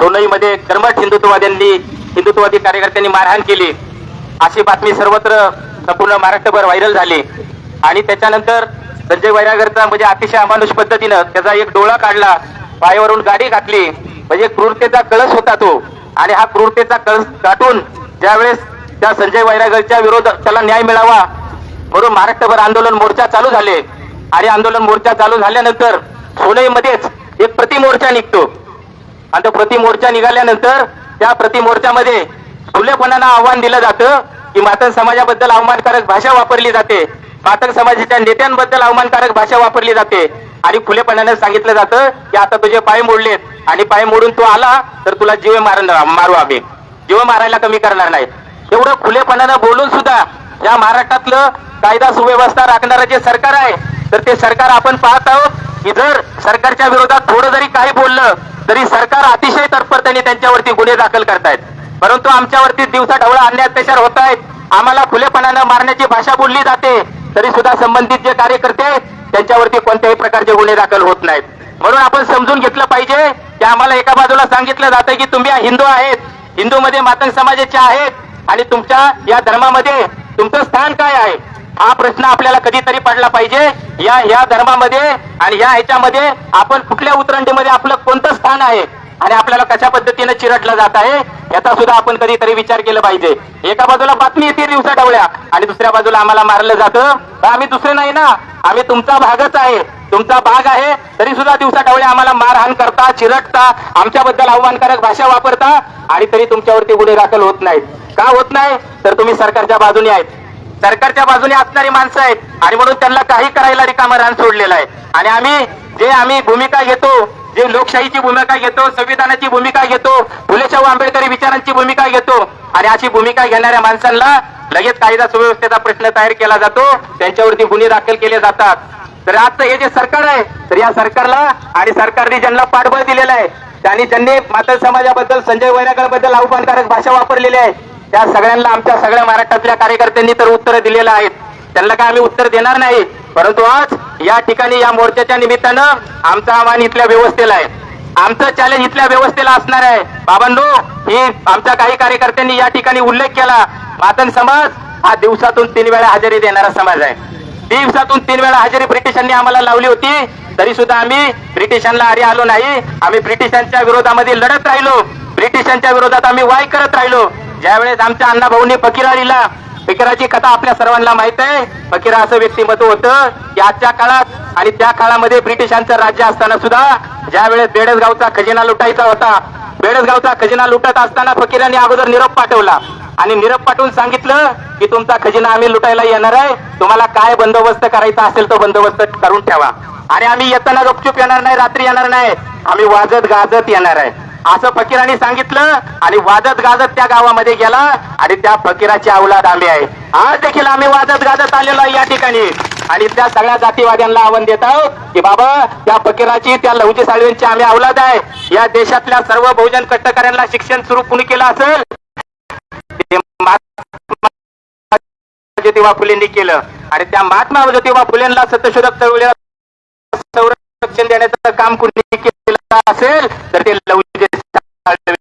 सोनईमध्ये कर्मठ हिंदुत्ववाद्यांनी हिंदुत्ववादी कार्यकर्त्यांनी मारहाण केली. अशी बातमी सर्वत्र संपूर्ण महाराष्ट्रभर व्हायरल झाली. आणि त्याच्यानंतर संजय वैरागरचा म्हणजे अतिशय अमानुष पद्धतीनं त्याचा एक डोळा काढला पायावरून गाडी घातली. म्हणजे क्रूरतेचा कळस होता तो. आणि हा क्रूरतेचा कळस गाठून ज्यावेळेस त्या संजय वैरागरच्या विरोध त्याला न्याय मिळावा म्हणून महाराष्ट्रभर आंदोलन मोर्चा चालू झाले. आणि आंदोलन मोर्चा चालू झाल्यानंतर सोनईमध्येच एक प्रतिमोर्चा निघतो. आणि तो प्रतिमोर्चा निघाल्यानंतर त्या प्रतिमोर्चामध्ये खुलेपणानं आव्हान दिलं जातं की मातंग समाजाबद्दल अवमानकारक भाषा वापरली जाते. मातंग समाजाच्या नेत्यांबद्दल अवमानकारक भाषा वापरली जाते. आणि खुलेपणानं सांगितलं जातं की आता तुझे पाय मोडलेत. आणि पाय मोडून तू आला तर तुला जीव मारणार मारू आम्ही. जीव मारायला कमी करणार नाही एवढं खुलेपणानं बोलून सुद्धा या महाराष्ट्रातलं कायदा सुव्यवस्था राखणारं जे सरकार आहे तर ते सरकार आपण पाहत आहोत की जर सरकारच्या विरोधात थोडं जरी काही बोललं तरी सरकार अतिशय तत्परतेने त्यांच्यावरती गुन्हे दाखल करतायत परंतु आमच्यावरती दिवसा ढवळा अन्य अत्याचार होत आहेत आम्हाला खुलेपणानं मारण्याची भाषा बोलली जाते तरी सुद्धा संबंधित जे कार्यकर्ते आहेत, त्यांच्यावरती कोणत्याही प्रकारचे गुन्हे दाखल होत नाहीत. म्हणून आपण समजून घेतलं पाहिजे की आम्हाला एका बाजूला सांगितलं जातं की तुम्ही हिंदू आहेत हिंदूमध्ये मातंग समाजाचे आहेत आणि तुमच्या या धर्मामध्ये तुमचं स्थान काय आहे? हा प्रश्न आपल्याला कधीतरी पडला पाहिजे. या ह्या धर्मामध्ये आणि या ह्याच्यामध्ये आपण कुठल्या उतरंडीमध्ये आपलं कोणतं स्थान आहे आणि आपल्याला कशा पद्धतीने चिरटलं जात आहे याचा सुद्धा आपण कधीतरी विचार केला पाहिजे. एका बाजूला बातमी येते दिवसा डवळ्या आणि दुसऱ्या बाजूला आम्हाला मारलं जातं. तर आम्ही दुसरे नाही ना आम्ही तुमचा भागच आहे. तुमचा भाग आहे तरी सुद्धा दिवसा डवळे आम्हाला मारहाण करता चिरटता आमच्याबद्दल आव्हानकारक भाषा वापरता आणि तरी तुमच्यावरती गुन्हे दाखल होत नाहीत. का होत नाही? तर तुम्ही सरकारच्या बाजूने आहेत. सरकारच्या बाजूने असणारी माणसं आहेत. आणि म्हणून त्यांना काही करायला रिकामा रान सोडलेलं आहे. आणि आम्ही जे आम्ही भूमिका घेतो जे लोकशाहीची भूमिका घेतो संविधानाची भूमिका घेतो फुलेशाहू आंबेडकरी विचारांची भूमिका घेतो आणि अशी भूमिका घेणाऱ्या माणसांना लगेच कायदा सुव्यवस्थेचा प्रश्न तयार केला जातो. त्यांच्यावरती गुन्हे दाखल केले जातात. तर आजचं हे जे सरकार आहे तर या सरकारला आणि सरकारने ज्यांना पाठबळ दिलेलं आहे त्यांनी ज्यांनी मातल समाजाबद्दल संजय वैरागरबद्दल अवमानकारक भाषा वापरलेली आहे त्या सगळ्यांना आमच्या सगळ्या महाराष्ट्रातल्या कार्यकर्त्यांनी तर उत्तरं दिलेलं आहेत. त्यांना काय आम्ही उत्तर देणार नाही. परंतु आज या ठिकाणी या मोर्चाच्या निमित्तानं आमचं आव्हान इथल्या व्यवस्थेला आहे. आमचं चॅलेंज इथल्या व्यवस्थेला असणार आहे. बाबांनो ही आमच्या काही कार्यकर्त्यांनी या ठिकाणी उल्लेख केला. मातन समाज हा दिवसातून तीन वेळा हजेरी देणारा समाज आहे. दिवसातून तीन वेळा हजेरी ब्रिटिशांनी आम्हाला लावली होती. तरी सुद्धा आम्ही ब्रिटिशांना आरे आलो नाही. आम्ही ब्रिटिशांच्या विरोधामध्ये लढत राहिलो. ब्रिटिशांच्या विरोधात आम्ही वाय करत राहिलो. ज्यावेळेस आमच्या अण्णा भाऊंनी फकीरा लिहिला फकीराची कथा आपल्या सर्वांना माहीत आहे. फकीरा असं व्यक्तिमत्व होतं की आजच्या काळात आणि त्या काळामध्ये ब्रिटिशांचं राज्य असताना सुद्धा ज्यावेळेस बेडसगावचा खजिना लुटायचा होता बेडसगावचा खजिना लुटत असताना फकीरांनी अगोदर निरोप पाठवला. आणि निरोप पाठवून सांगितलं की तुमचा खजिना आम्ही लुटायला येणार आहे तुम्हाला काय बंदोबस्त करायचा असेल तो बंदोबस्त करून ठेवा. आणि आम्ही येताना गपचूप येणार नाही रात्री येणार नाही आम्ही वाजत गाजत येणार आहे. असं फकीरांनी सांगितलं आणि वाजत गाजत त्या गावामध्ये गेला आणि त्या फकीराची अवलाद आम्ही आहे. आज देखील आम्ही वाजत गाजत आलेलो आहे या ठिकाणी. आणि त्या सगळ्या जातीवाद्यांना आव्हान देत आहोत की बाबा त्या फकीराची त्या लहुजी साळवेंची आम्ही अवलाद आहे. या देशातल्या सर्व बहुजन कष्टकऱ्यांना शिक्षण सुरू कुणी केलं असेल? ज्योतिबा फुलेंनी केलं. आणि त्या महात्मा ज्योतिबा फुलेंना सत्यशोधक चळवळीला संरक्षण देण्याचं काम कुणी केलं? असेल तर ते लवजी साळवे